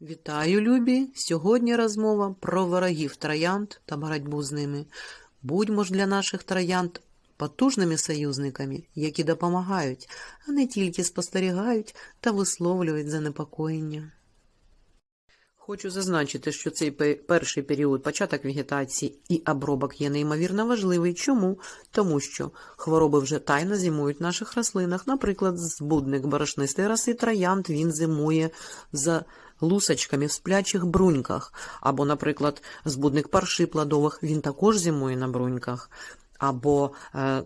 Вітаю, любі! Сьогодні розмова про ворогів троянд та боротьбу з ними. Будьмо ж для наших троянд потужними союзниками, які допомагають, а не тільки спостерігають та висловлюють занепокоєння. Хочу зазначити, що цей перший період, початок вегетації і обробок є неймовірно важливий. Чому? Тому що хвороби вже тайно зимують в наших рослинах. Наприклад, збудник борошнистої роси троянд він зимує за лусочками в сплячих бруньках. Або, наприклад, збудник парши плодових він також зимує на бруньках. Або е,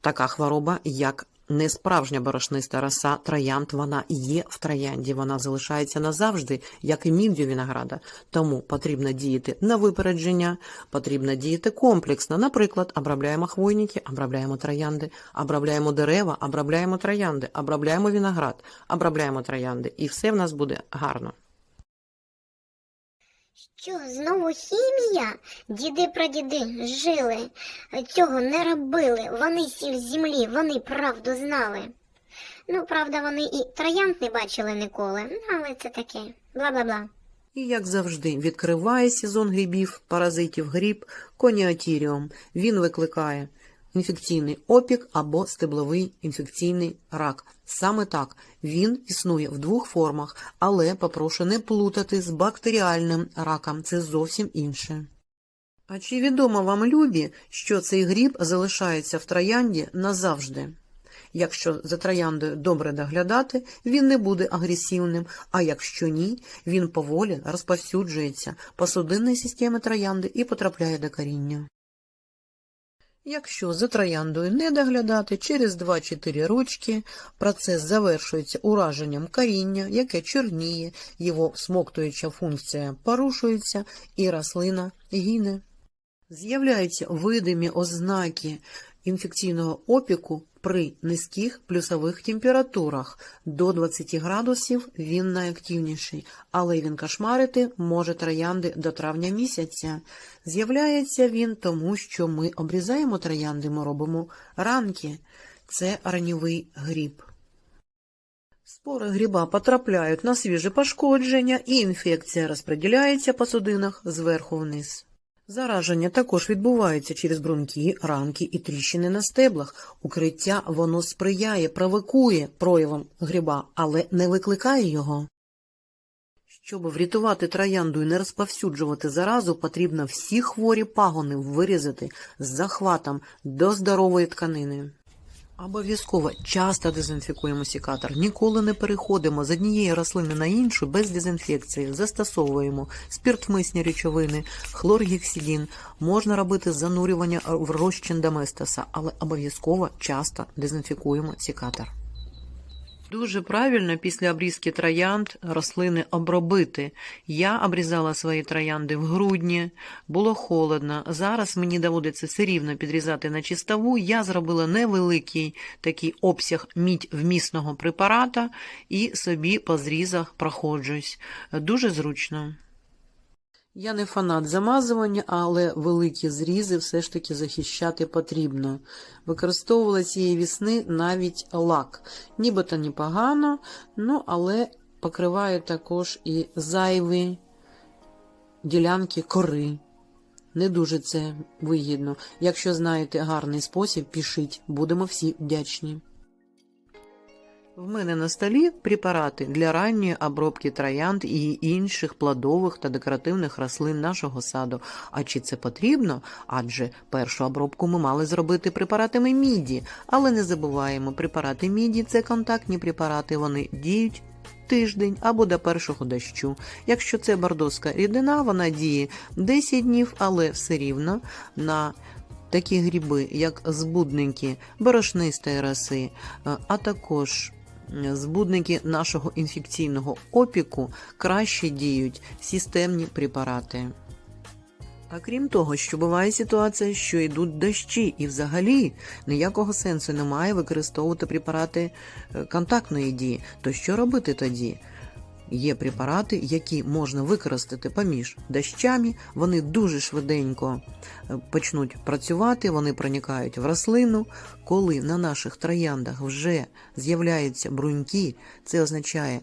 така хвороба, як несправжня борошниста роса троянд, вона є в троянді, вона залишається назавжди, як і міддю винограда. Тому потрібно діяти на випередження, потрібно діяти комплексно. Наприклад, обробляємо хвойники, обробляємо троянди, обробляємо дерева, обробляємо троянди, обробляємо виноград, обробляємо троянди, і все в нас буде гарно. Що, знову хімія? Діди прадіди жили, цього не робили. Вони сіль землі, вони правду знали. Ну, правда, вони і троянд не бачили ніколи, але це таке. Бла-бла-бла. І, як завжди, відкриває сезон грибів, паразитів гриб коніатіріум. Він викликає інфекційний опік або стебловий інфекційний рак. Саме так, він існує в двох формах, але попрошу не плутати з бактеріальним раком, це зовсім інше. А чи відомо вам, любі, що цей гриб залишається в троянді назавжди? Якщо за трояндою добре доглядати, він не буде агресивним, а якщо ні, він поволі розповсюджується по судинній системі троянди і потрапляє до коріння. Якщо за трояндою не доглядати, через 2-4 рочки процес завершується ураженням коріння, яке чорніє, його смоктуюча функція порушується і рослина гине. З'являються видимі ознаки інфекційного опіку при низьких плюсових температурах. До 20 градусів він найактивніший, але він кошмарити може троянди до травня місяця. З'являється він тому, що ми обрізаємо троянди, ми робимо ранки. Це ранньовий гріб. Спори гриба потрапляють на свіже пошкодження і інфекція розподіляється по судинах зверху вниз. Зараження також відбувається через бруньки, ранки і тріщини на стеблах. Укриття воно сприяє, провокує проявам гриба, але не викликає його. Щоб врятувати троянду і не розповсюджувати заразу, потрібно всі хворі пагони вирізати з захватом до здорової тканини. Обов'язково часто дезінфікуємо сікатор. Ніколи не переходимо з однієї рослини на іншу без дезінфекції. Застосовуємо спіртмисні речовини, хлоргіксідін. Можна робити занурювання в розчин доместоса, але обов'язково часто дезінфікуємо сікатор. Дуже правильно після обрізки троянд рослини обробити. Я обрізала свої троянди в грудні, було холодно. Зараз мені доводиться все рівно підрізати на чистову. Я зробила невеликий такий обсяг мідь вмісного препарата і собі по зрізах проходжусь. Дуже зручно. Я не фанат замазування, але великі зрізи все ж таки захищати потрібно. Використовувала цієї вісни навіть лак. Нібито непогано, ну але покриває також і зайві ділянки кори. Не дуже це вигідно. Якщо знаєте гарний спосіб, пишіть, будемо всі вдячні. В мене на столі препарати для ранньої обробки троянд і інших плодових та декоративних рослин нашого саду. А чи це потрібно? Адже першу обробку ми мали зробити препаратами міді. Але не забуваємо, препарати міді це контактні препарати, вони діють тиждень або до першого дощу. Якщо це бордоська рідина, вона діє 10 днів, але все рівно на такі гриби, як збудники борошнистої роси, е, а також збудники нашого інфекційного опіку, краще діють системні препарати. А крім того, що буває ситуація, що йдуть дощі, і взагалі ніякого сенсу немає використовувати препарати е, контактної дії. То що робити тоді? Є препарати, які можна використати поміж дощами, вони дуже швиденько е, почнуть працювати, вони проникають в рослину. Коли на наших трояндах вже з'являються бруньки, це означає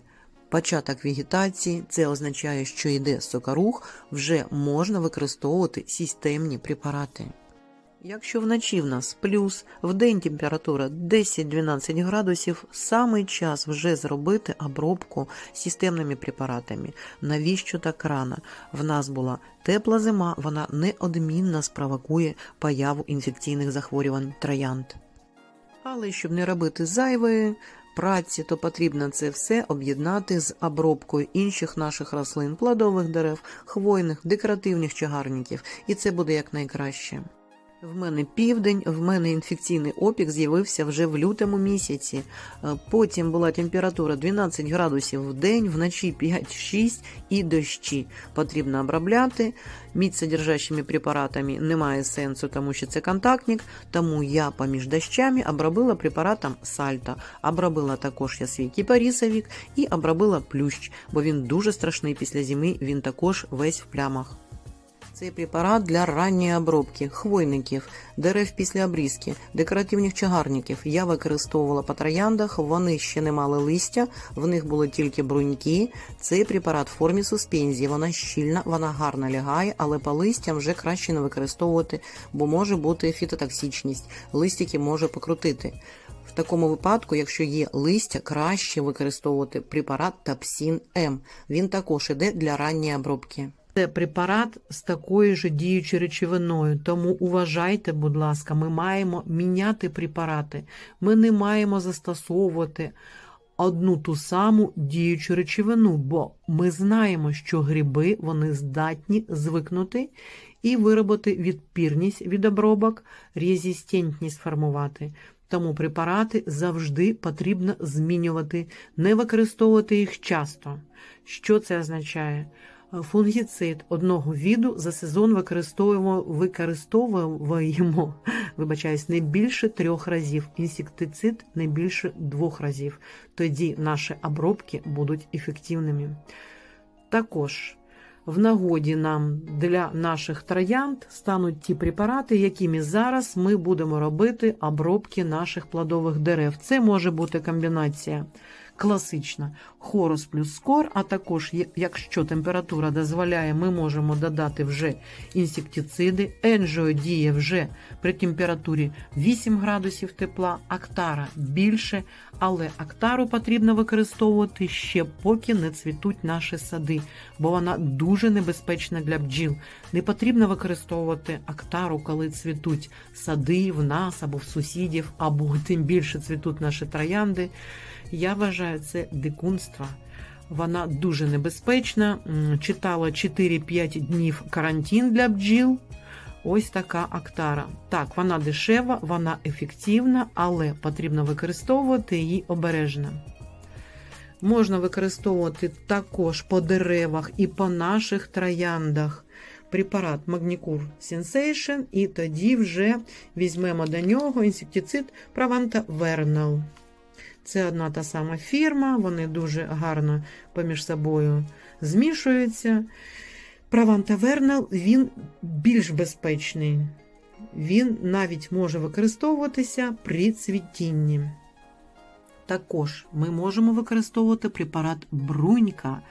початок вегетації, це означає, що йде сокорух, вже можна використовувати системні препарати. Якщо вночі в нас плюс, в день температура 10-12 градусів, самий час вже зробити обробку системними препаратами. Навіщо так рано? В нас була тепла зима, вона неодмінно спровокує появу інфекційних захворювань троянд. Але щоб не робити зайвої праці, то потрібно це все об'єднати з обробкою інших наших рослин, плодових дерев, хвойних, декоративних чагарників, і це буде якнайкраще. В мене південь, в мене інфекційний опік з'явився вже в лютому місяці. Е, Потім була температура 12 градусів в день, вночі 5-6 і дощі. Потрібно обробляти. Мідсодержащими препаратами немає сенсу, тому що це контактник. Тому я поміж дощами обробила препаратом сальто. Обробила також я свій кіпарісовік і обробила плющ, бо він дуже страшний після зими, він також весь в плямах. Цей препарат для ранньої обробки хвойників, дерев після обрізки, декоративних чагарників я використовувала по трояндах. Вони ще не мали листя, в них були тільки бруньки. Цей препарат в формі суспензії. Вона щільна, вона гарно лягає, але по листям вже краще не використовувати, бо може бути фітотоксичність. Листики може покрутити. В такому випадку, якщо є листя, краще використовувати препарат Тапсін М. Він також іде для ранньої обробки. Це препарат з такою ж діючою речовиною, тому уважайте, будь ласка, ми маємо міняти препарати. Ми не маємо застосовувати одну ту саму діючу речовину, бо ми знаємо, що гриби вони здатні звикнути і виробити відпірність від обробок, резистентність формувати. Тому препарати завжди потрібно змінювати, не використовувати їх часто. Що це означає? Фунгіцид одного віду за сезон використовуємо, використовуємо вибачаюсь, не більше трьох разів, інсектицид не більше двох разів. Тоді наші обробки будуть ефективними. Також в нагоді нам для наших троянд стануть ті препарати, якими зараз ми будемо робити обробки наших плодових дерев. Це може бути комбінація класична хорус плюс скор, а також, якщо температура дозволяє, ми можемо додати вже інсектициди. Енжіо діє вже при температурі 8 градусів тепла, актара більше, але актару потрібно використовувати ще поки не цвітуть наші сади, бо вона дуже небезпечна для бджіл. Не потрібно використовувати актару, коли цвітуть сади в нас або в сусідів, або тим більше цвітуть наші троянди. Я вважаю це дикунство. Вона дуже небезпечна. Читала 4-5 днів карантин для бджіл. Ось така актара. Так, вона дешева, вона ефективна, але потрібно використовувати її обережно. Можна використовувати також по деревах і по наших трояндах препарат Magnicure Sensation, і тоді вже візьмемо до нього інсектицид Pravanta Vernal. Це одна та сама фірма, вони дуже гарно поміж собою змішуються. Праванта Вернал він більш безпечний. Він навіть може використовуватися при цвітінні. Також ми можемо використовувати препарат брунька.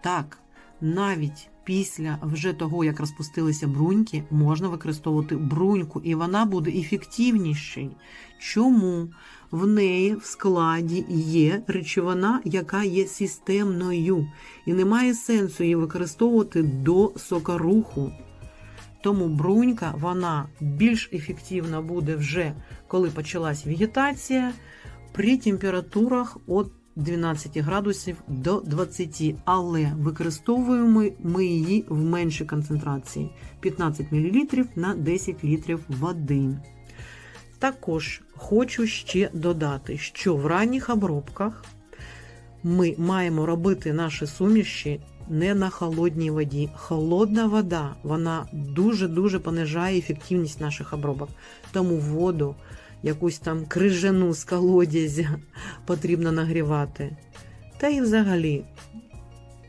Так, навіть після вже того, як розпустилися бруньки, можна використовувати бруньку, і вона буде ефективнішою. Чому? В неї в складі є речовина, яка є системною, і немає сенсу її використовувати до сокоруху. Тому брунька вона більш ефективна буде вже коли почалась вегетація при температурах від 12 градусів до 20, але використовуємо ми її в меншій концентрації 15 мл на 10 літрів води. Також хочу ще додати, що в ранніх обробках ми маємо робити наші суміші не на холодній воді. Холодна вода вона дуже-дуже понижає ефективність наших обробок. Тому воду, якусь там крижану з колодязя потрібно нагрівати. Та і взагалі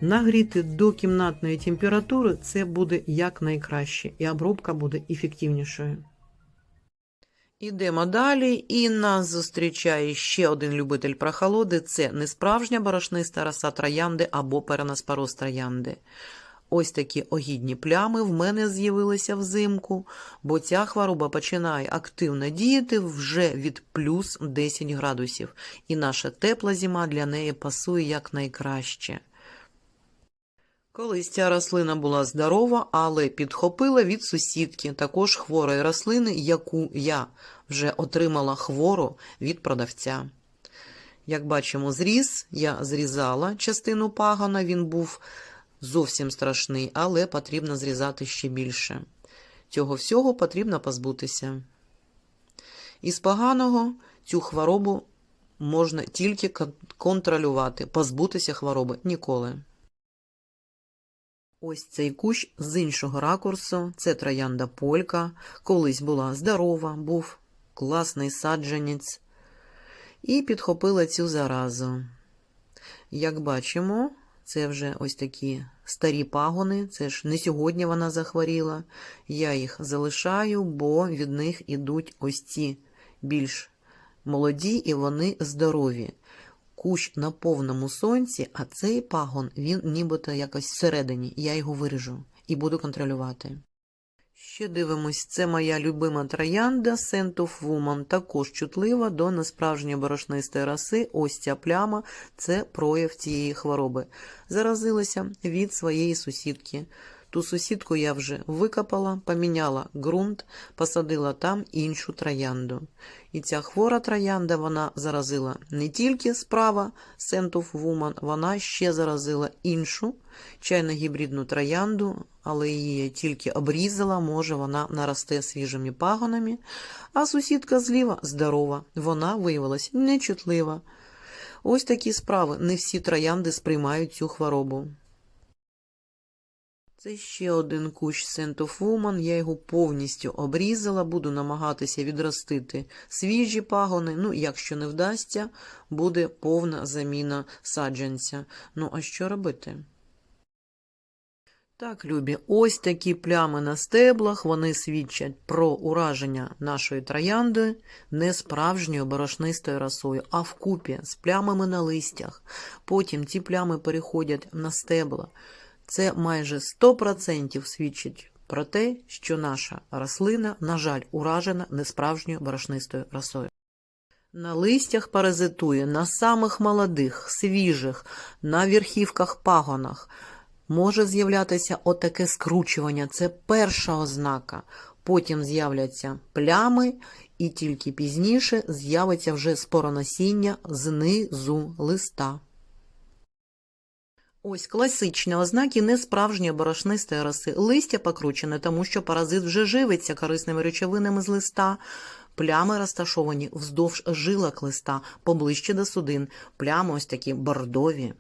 нагріти до кімнатної температури це буде якнайкраще, і обробка буде ефективнішою. Ідемо далі, і нас зустрічає ще один любитель прохолоди. Це не справжня борошниста роса троянди або перенаспороз троянди. Ось такі огідні плями в мене з'явилися взимку, бо ця хвороба починає активно діяти вже від плюс 10 градусів, і наша тепла зима для неї пасує якнайкраще. Колись ця рослина була здорова, але підхопила від сусідки, також хворої рослини, яку я вже отримала хвору від продавця. Як бачимо, зріз, я зрізала частину пагона, він був зовсім страшний, але потрібно зрізати ще більше. Цього всього потрібно позбутися. Із поганого цю хворобу можна тільки контролювати, позбутися хвороби ніколи. Ось цей кущ з іншого ракурсу, це троянда полька, колись була здорова, був класний саджанець, і підхопила цю заразу. Як бачимо, це вже ось такі старі пагони, це ж не сьогодні вона захворіла. Я їх залишаю, бо від них ідуть ось ці більш молоді і вони здорові. Кущ на повному сонці, а цей пагон, він нібито якось всередині. Я його виріжу і буду контролювати. Ще дивимось, це моя любима троянда Scent of Woman, також чутлива до несправжньої борошнистої раси, Ось ця пляма – це прояв цієї хвороби. Заразилася від своєї сусідки. Ту сусідку я вже викопала, поміняла ґрунт, посадила там іншу троянду. І ця хвора троянда, вона заразила не тільки справа of Woman, вона ще заразила іншу чайно-гібридну троянду, але її тільки обрізала, може вона наросте свіжими пагонами. А сусідка зліва здорова, вона виявилась нечутлива. Ось такі справи, не всі троянди сприймають цю хворобу. Це ще один кущ of я його повністю обрізала, буду намагатися відростити свіжі пагони, ну, якщо не вдасться, буде повна заміна саджанця. Ну, а що робити? Так, любі, ось такі плями на стеблах, вони свідчать про ураження нашої троянди не справжньою борошнистою росою, а вкупі з плямами на листях. Потім ці плями переходять на стебла. Це майже 100% свідчить про те, що наша рослина, на жаль, уражена несправжньою борошнистою росою. На листях паразитує на самих молодих, свіжих, на верхівках пагонах. Може з'являтися отаке скручування, це перша ознака. Потім з'являться плями, і тільки пізніше з'явиться вже спороносіння знизу листа. Ось класичні ознаки несправжньої борошнистої роси. Листя покручене, тому що паразит вже живиться корисними речовинами з листа. Плями розташовані вздовж жилок листа, поближче до судин. Плями ось такі бордові.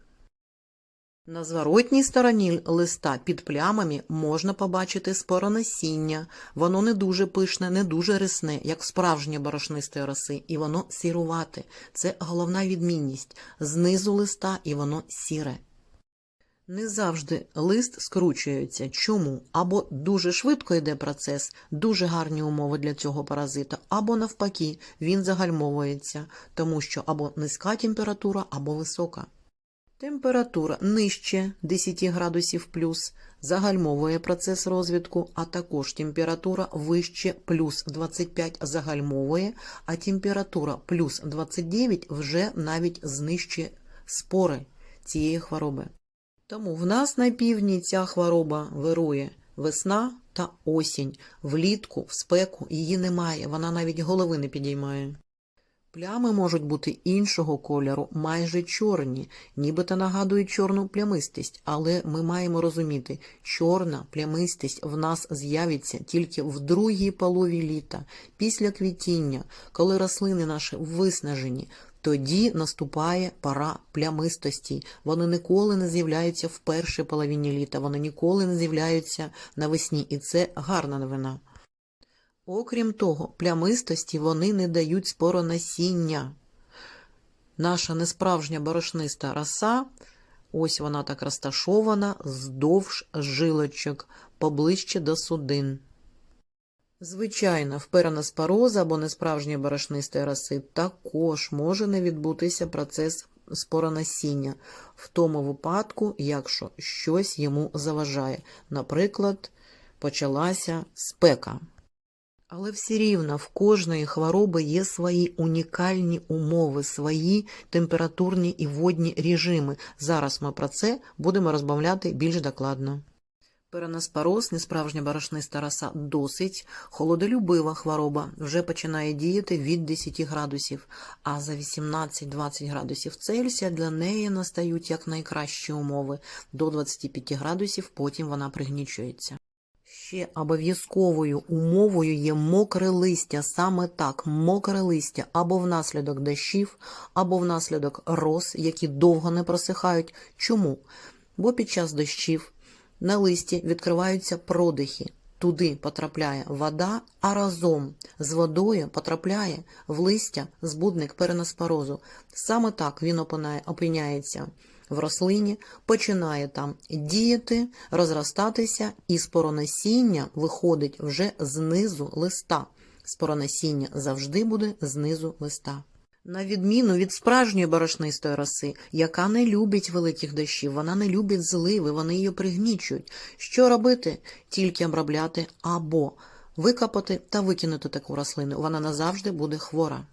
На зворотній стороні листа під плямами можна побачити спороносіння. Воно не дуже пишне, не дуже рисне, як справжнє борошнистої роси, і воно сірувате. Це головна відмінність. Знизу листа і воно сіре. Не завжди лист скручується. Чому? Або дуже швидко йде процес, дуже гарні умови для цього паразита, або навпаки, він загальмовується, тому що або низька температура, або висока. Температура нижче 10 градусів плюс загальмовує процес розвитку, а також температура вище плюс 25 загальмовує, а температура плюс 29 вже навіть знищує спори цієї хвороби. Тому в нас на півдні ця хвороба вирує весна та осінь. Влітку, в спеку її немає, вона навіть голови не підіймає. Плями можуть бути іншого кольору, майже чорні, нібито нагадують чорну плямистість, але ми маємо розуміти, чорна плямистість в нас з'явиться тільки в другій полові літа, після квітіння, коли рослини наші виснажені. Тоді наступає пора плямистості. Вони ніколи не з'являються в першій половині літа, вони ніколи не з'являються навесні, і це гарна новина. Окрім того, плямистості вони не дають споронасіння. Наша несправжня борошниста роса, ось вона так розташована здовж жилочок, поближче до судин. Звичайно, в перенаспороза або несправжньої борошнистої роси також може не відбутися процес споронасіння в тому випадку, якщо щось йому заважає. Наприклад, почалася спека. Але все рівно в кожної хвороби є свої унікальні умови, свої температурні і водні режими. Зараз ми про це будемо розбавляти більш докладно. Перенаспороз, несправжня борошниста роса, досить холодолюбива хвороба, вже починає діяти від 10 градусів, а за 18-20 градусів Цельсія для неї настають як найкращі умови. До 25 градусів потім вона пригнічується. Ще обов'язковою умовою є мокре листя, саме так, мокре листя або внаслідок дощів, або внаслідок роз, які довго не просихають. Чому? Бо під час дощів на листі відкриваються продихи. Туди потрапляє вода, а разом з водою потрапляє в листя збудник перенаспорозу. Саме так він опиняється в рослині, починає там діяти, розростатися, і споронасіння виходить вже знизу листа. Споронасіння завжди буде знизу листа. На відміну від справжньої борошнистої роси, яка не любить великих дощів, вона не любить зливи, вони її пригнічують. Що робити? Тільки обробляти або викопати та викинути таку рослину. Вона назавжди буде хвора.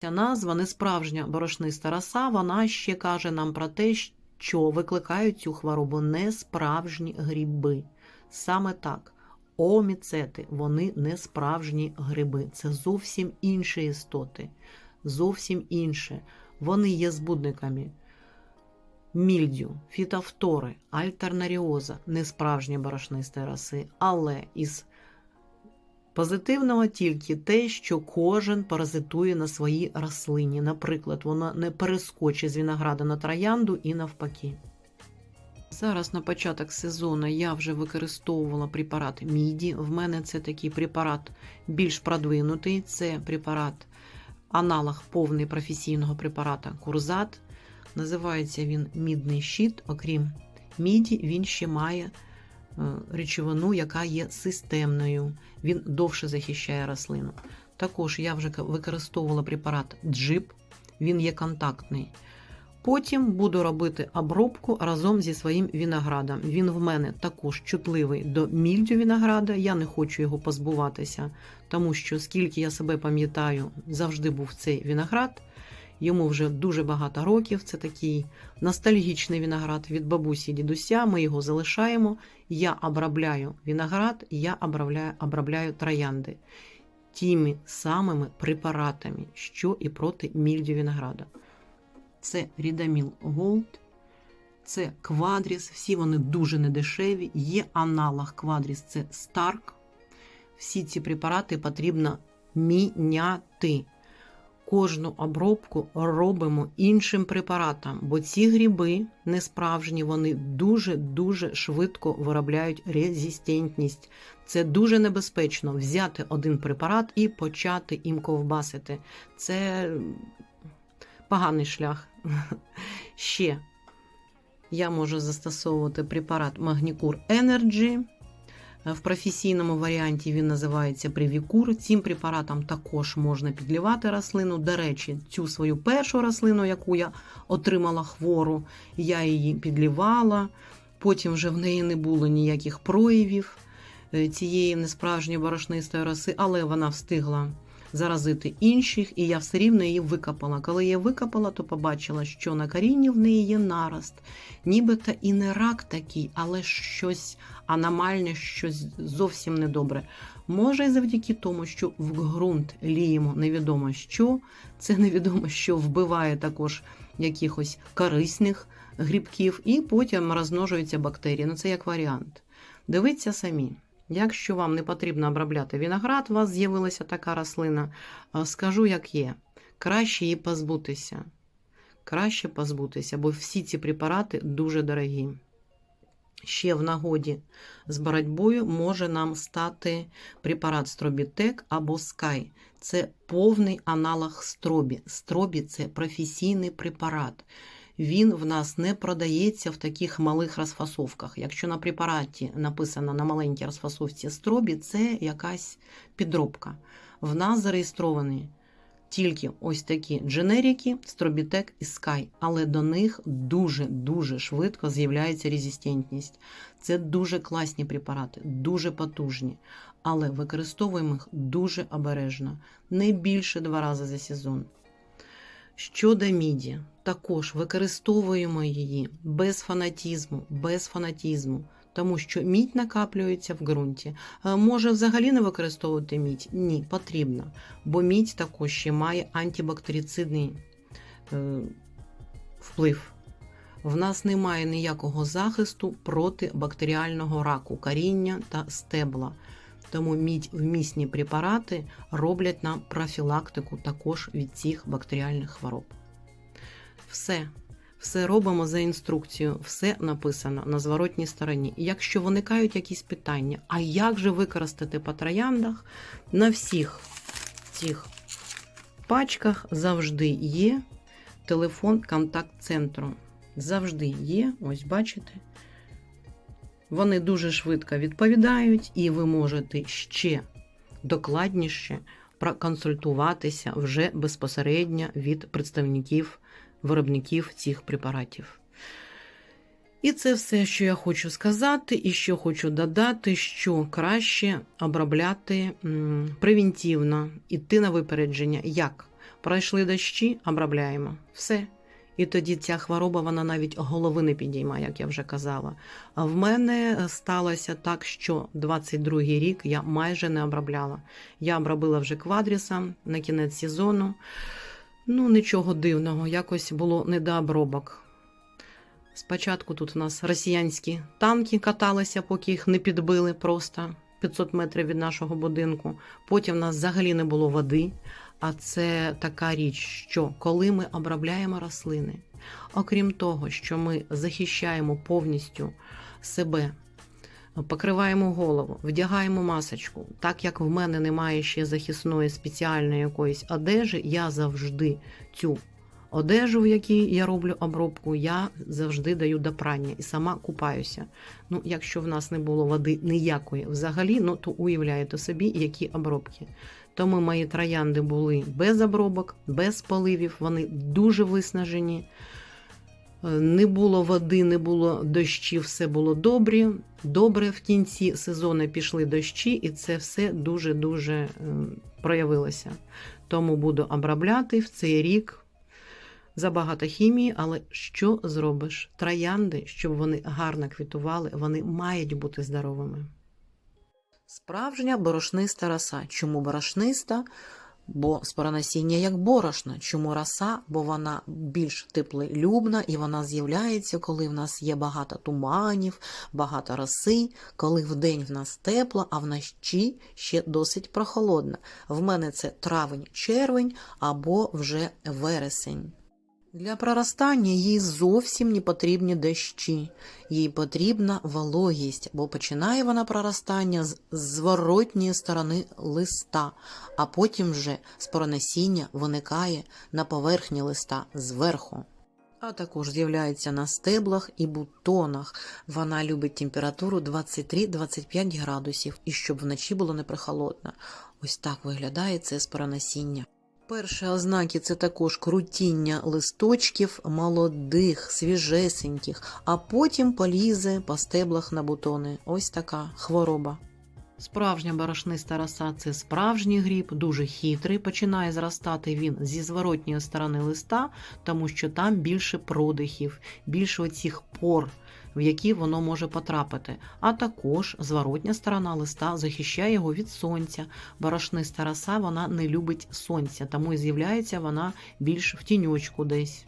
Ця назва несправжня борошниста роса, вона ще каже нам про те, що викликають цю хворобу несправжні гриби. Саме так. Оміцети, вони не справжні гриби. Це зовсім інші істоти. Зовсім інше. Вони є збудниками мільдю, фітофтори, альтернаріоза, несправжні борошнисті роси, але із позитивного тільки те, що кожен паразитує на своїй рослині. Наприклад, вона не перескочить з винограда на троянду і навпаки. Зараз на початок сезону я вже використовувала препарат Міді. В мене це такий препарат більш продвинутий. Це препарат, аналог повний професійного препарата Курзат. Називається він мідний щит. Окрім міді, він ще має е, речовину, яка є системною. Він довше захищає рослину. Також я вже використовувала препарат Джип, він є контактний. Потім буду робити обробку разом зі своїм виноградом. Він в мене також чутливий до мільдю винограда. Я не хочу його позбуватися, тому що скільки я себе пам'ятаю, завжди був цей виноград. Йому вже дуже багато років. Це такий ностальгічний виноград від бабусі дідуся. Ми його залишаємо. Я обробляю виноград, я обробляю, обробляю троянди тими самими препаратами, що і проти мільдю винограда. Це Рідаміл Голд, це Квадріс, всі вони дуже недешеві. Є аналог Квадріс, це Старк. Всі ці препарати потрібно міняти. Кожну обробку робимо іншим препаратом, бо ці гриби несправжні, вони дуже-дуже швидко виробляють резистентність. Це дуже небезпечно взяти один препарат і почати їм ковбасити. Це поганий шлях. Ще я можу застосовувати препарат Магнікур Energy. В професійному варіанті він називається Привікур. Цим препаратом також можна підлівати рослину. До речі, цю свою першу рослину, яку я отримала хвору, я її підлівала. Потім вже в неї не було ніяких проявів е, цієї несправжньої борошнистої роси, але вона встигла заразити інших, і я все рівно її викопала. Коли я викопала, то побачила, що на корінні в неї є нарост. Нібито і не рак такий, але щось аномальне, щось зовсім недобре. Може, завдяки тому, що в ґрунт ліємо невідомо що, це невідомо що вбиває також якихось корисних грибків, і потім розмножуються бактерії. Ну це як варіант. Дивіться самі. Якщо вам не потрібно обробляти виноград, у вас з'явилася така рослина, скажу, як є. Краще її позбутися. Краще позбутися, бо всі ці препарати дуже дорогі. Ще в нагоді з боротьбою може нам стати препарат Стробітек або Скай. Це повний аналог стробі. Стробі це професійний препарат. Він в нас не продається в таких малих розфасовках. Якщо на препараті написано на маленькій розфасовці стробі, це якась підробка. В нас зареєстровані тільки ось такі дженерики, стробітек і Sky, але до них дуже-дуже швидко з'являється резистентність. Це дуже класні препарати, дуже потужні, але використовуємо їх дуже обережно, не більше два рази за сезон. Щодо міді, також використовуємо її без фанатізму, без фанатізму, тому що мідь накаплюється в ґрунті. Е, Може взагалі не використовувати мідь? Ні, потрібно, бо мідь також ще має антибактерицидний е, вплив. В нас немає ніякого захисту проти бактеріального раку, коріння та стебла. Тому мідь вмісні препарати роблять нам профілактику також від цих бактеріальних хвороб. Все. Все робимо за інструкцією, все написано на зворотній стороні. Якщо виникають якісь питання, а як же використати по трояндах, на всіх цих пачках завжди є телефон контакт-центру. Завжди є, ось бачите. Вони дуже швидко відповідають, і ви можете ще докладніше проконсультуватися вже безпосередньо від представників виробників цих препаратів. І це все, що я хочу сказати, і що хочу додати, що краще обробляти превентивно, іти на випередження. Як? Пройшли дощі, обробляємо. Все. І тоді ця хвороба вона навіть голови не підіймає, як я вже казала. А в мене сталося так, що 22-й рік я майже не обробляла. Я обробила вже квадрісом на кінець сезону. Ну, нічого дивного, якось було не до обробок. Спочатку тут у нас росіянські танки каталися, поки їх не підбили просто 500 метрів від нашого будинку. Потім у нас взагалі не було води. А це така річ, що коли ми обробляємо рослини, окрім того, що ми захищаємо повністю себе, покриваємо голову, вдягаємо масочку. Так як в мене немає ще захисної спеціальної якоїсь одежі, я завжди цю одежу, в якій я роблю обробку, я завжди даю до прання і сама купаюся. Ну, якщо в нас не було води ніякої взагалі, ну то уявляєте собі, які обробки. Тому мої троянди були без обробок, без поливів, вони дуже виснажені. Е, Не було води, не було дощів, все було добре. Добре в кінці сезону пішли дощі, і це все дуже-дуже е, проявилося. Тому буду обробляти в цей рік забагато хімії, але що зробиш? Троянди, щоб вони гарно квітували, вони мають бути здоровими. Справжня борошниста роса. Чому борошниста? Бо споронасіння як борошна. Чому роса? Бо вона більш теплолюбна і вона з'являється, коли в нас є багато туманів, багато роси, коли вдень в нас тепло, а вночі ще досить прохолодно. В мене це травень-червень або вже вересень. Для проростання їй зовсім не потрібні дощі, їй потрібна вологість, бо починає вона проростання з зворотньої сторони листа, а потім вже споронасіння виникає на поверхні листа зверху. А також з'являється на стеблах і бутонах. Вона любить температуру 23-25 градусів і щоб вночі було не прохолодно. Ось так виглядає це споронасіння. Перші ознаки це також крутіння листочків молодих, свіжесеньких, а потім полізе по стеблах на бутони. Ось така хвороба. Справжня борошниста роса це справжній гріб, дуже хитрий. Починає зростати він зі зворотньої сторони листа, тому що там більше продихів, більше оцих пор, в які воно може потрапити. А також зворотня сторона листа захищає його від сонця. Борошниста роса вона не любить сонця, тому і з'являється вона більш в тіньочку десь.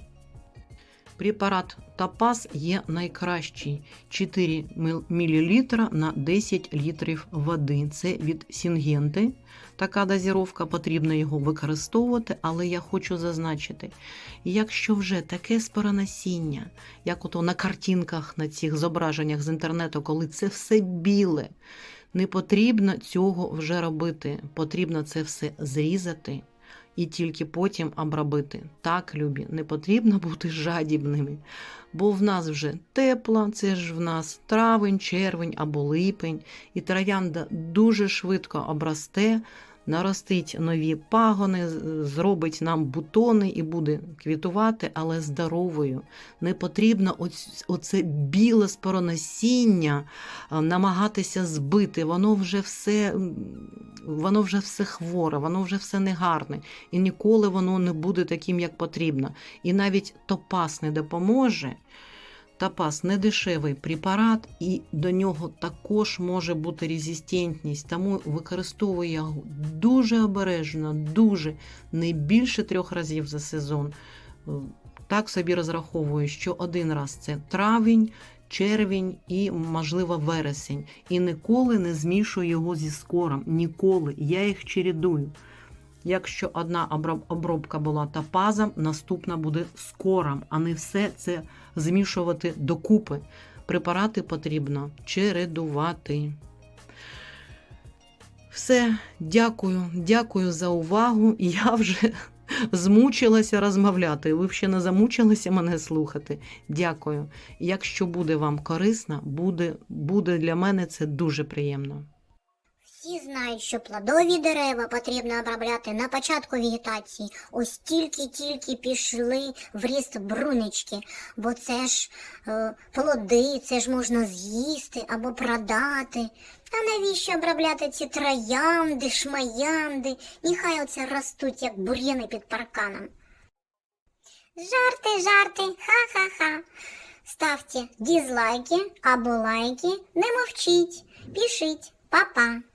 Препарат Топаз є найкращий 4 мл на 10 літрів води. Це від Сінгенти. Така дозіровка, потрібно його використовувати, але я хочу зазначити, якщо вже таке споронасіння, як ото на картинках на цих зображеннях з інтернету, коли це все біле, не потрібно цього вже робити. Потрібно це все зрізати і тільки потім обробити. Так, любі, не потрібно бути жадібними, бо в нас вже тепло, це ж в нас травень, червень або липень, і троянда дуже швидко обросте, наростить нові пагони, зробить нам бутони і буде квітувати, але здоровою. Не потрібно оце біле споронасіння намагатися збити. Воно вже все, воно вже все хворе, воно вже все негарне, і ніколи воно не буде таким, як потрібно. І навіть топас не допоможе. Топаз не дешевий препарат, і до нього також може бути резистентність, тому використовую його дуже обережно, дуже не більше трьох разів за сезон. Е, Так собі розраховую, що один раз це травень, червень і, можливо, вересень. І ніколи не змішую його зі скором. Ніколи. Я їх чередую. Якщо одна обробка була топазом, наступна буде скором, а не все це змішувати докупи. Препарати потрібно чередувати. Все, дякую, дякую за увагу. Я вже змучилася розмовляти. Ви ще не замучилися мене слухати. Дякую. Якщо буде вам корисно, буде, буде для мене це дуже приємно. Всі знають, що плодові дерева потрібно обробляти на початку вегетації. Ось тільки-тільки пішли в ріст брунички, бо це ж е, плоди, це ж можна з'їсти або продати. А навіщо обробляти ці троянди, шмаянди? Нехай оце ростуть, як бур'яни під парканом. Жарти, жарти, ха-ха-ха. Ставте дізлайки або лайки, не мовчіть, пишіть, па-па.